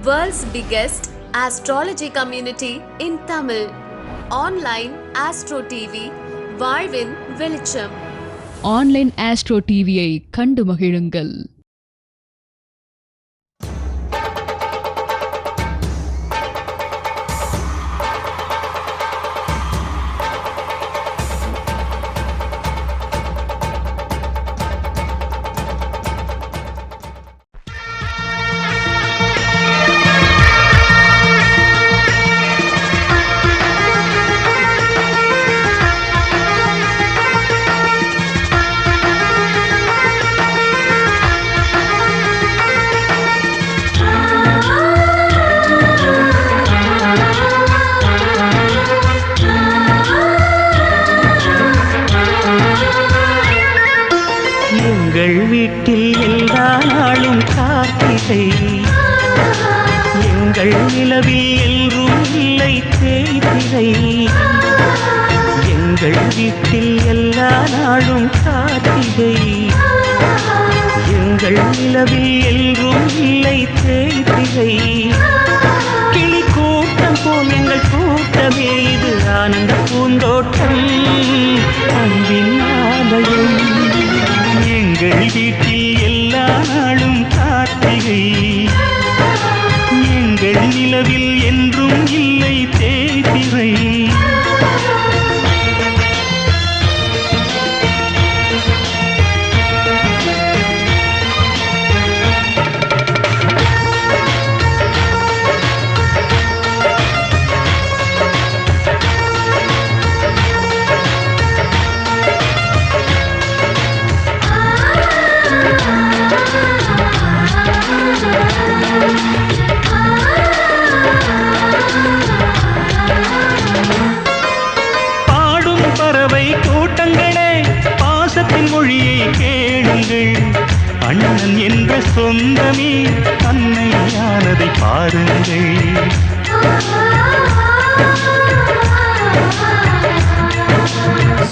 World's biggest astrology community in Tamil online Astro TV வாழ்வின் வெளிச்சம் online astro டிவியை கண்டு மகிழுங்கள் கார்த்திகை எங்கள் நிலவில் எல்லோரும் இல்லை தேய்திரை. எங்கள் வீட்டில் எல்லா நாளும் கார்த்திகை எங்கள் நிலவில் எல்லோரும் இல்லை தேய்திரை. கிளி கூட்டம் போல் எங்கள் கூட்டமே இது ஆனந்த பூந்தோட்டம். அன்பின் ஆலயம். எங்கள் கேளுங்கள் அண்ணன் என்ற சொந்தமே அன்னையானதை பாருங்கள்.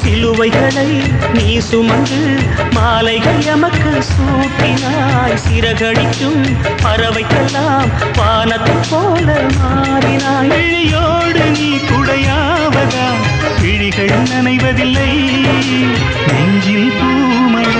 சிலுவைகளை நீ சுமந்து மாலைகள் எமக்கு சூட்டினாய். சிறகடிக்கும் பறவைக்கெல்லாம் வானத்து போல மாறினாய். இழியோடு நீ குடையாவதா விழிகள் நனைவதில்லை. நெஞ்சில் பூமையா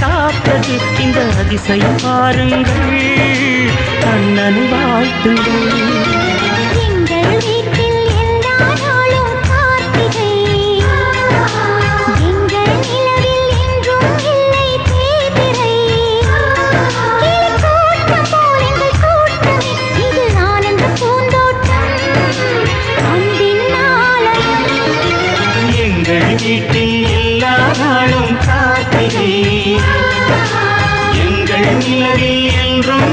தான் காப்பது இந்த அதிசயம் பாருங்கள். கண்ணன் வாழ்த்துங்கள். நாளும் காத்திரை எங்கள் நிலவில் என்றும்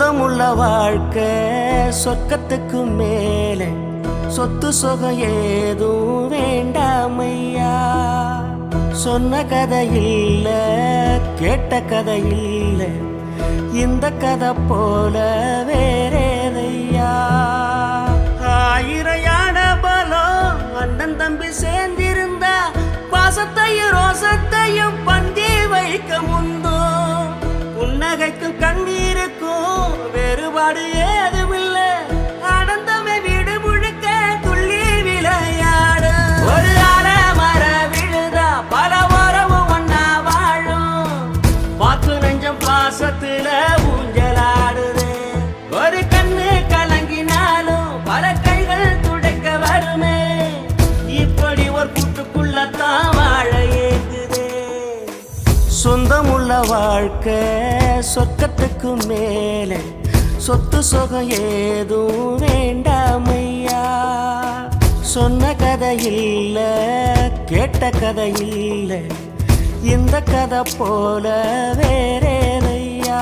சொந்தமுள்ள வாழ்க்கை சொர்க்கத்துக்கு மேலே. சொத்து சொகம் ஏதும் வேண்டாமையா? சொன்ன கதை இல்ல கேட்ட கதை இல்ல. இந்த கதை போல வேறேதையா? ஆயிரையான பலம் அண்ணன் தம்பி சேர்ந்திருந்தா பாசத்தையும் ரோசத்தையும் பந்தி வைக்க முந்தோ. புன்னகைக்கும் கண்ணீர் நாடு ஏதுமில்லை. ஆனந்தமே வீடு முழுக்க துள்ளி விளையாடு ஒரு அல மர விழுதா பல உறவும் ஒன்னா வாழும். பாத்து நெஞ்சம் பாசத்துல ஊஞ்சலாடுது. ஒரு கண்ணு கலங்கினாலும் பல கைகள் துடைக்க வருமே. இப்படி ஒரு கூட்டுக்குள்ளத்தான் வாழ ஏங்குதே. சொந்தமுள்ள வாழ்க்கை சொர்க்கத்துக்கு மேலே. சொத்து சொகம் ஏதும் வேண்டாமையா? சொன்ன கதை இல்ல கேட்ட கதை இல்ல இந்த கதை போல வேறேதையா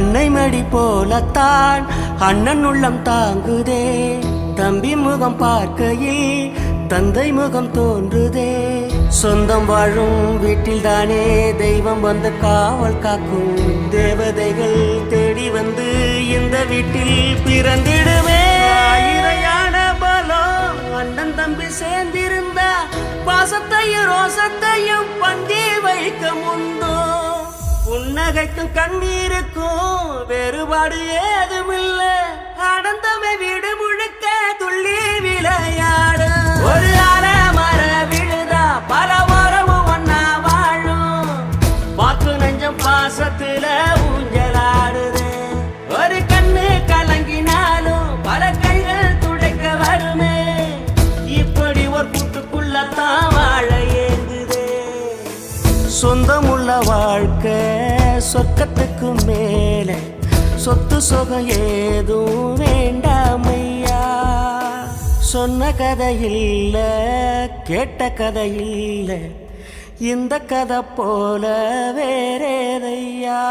அன்னை மடி போலத்தான் அண்ணன் உள்ளம் தாங்குதே. தம்பி முகம் பார்க்கையில் தந்தை முகம் தோன்றுதே. சொந்தம் வாழும் வீட்டில் தானே தெய்வம் வந்து காவல் காக்கும். தேவதைகள் தேடி வந்து இந்த வீட்டில் பிறந்திடுமே. இறையான பலம் அண்ணன் தம்பி சேர்ந்திருந்தா பாசத்தையும் ரோசத்தையும் பந்தி வைக்க முந்தோ புன்னகைக்கும் கண்ணீருக்கும் வேறுபாடு ஏதுமில்லை. அடந்தமை வீடு முழுக்க துள்ளி சொர்க்கத்துக்கு மேலே சொத்து சொகம் ஏதும் வேண்டாமையா? சொன்ன கதை இல்ல கேட்ட கதை இல்ல இந்த கதை போல வேறேதையா?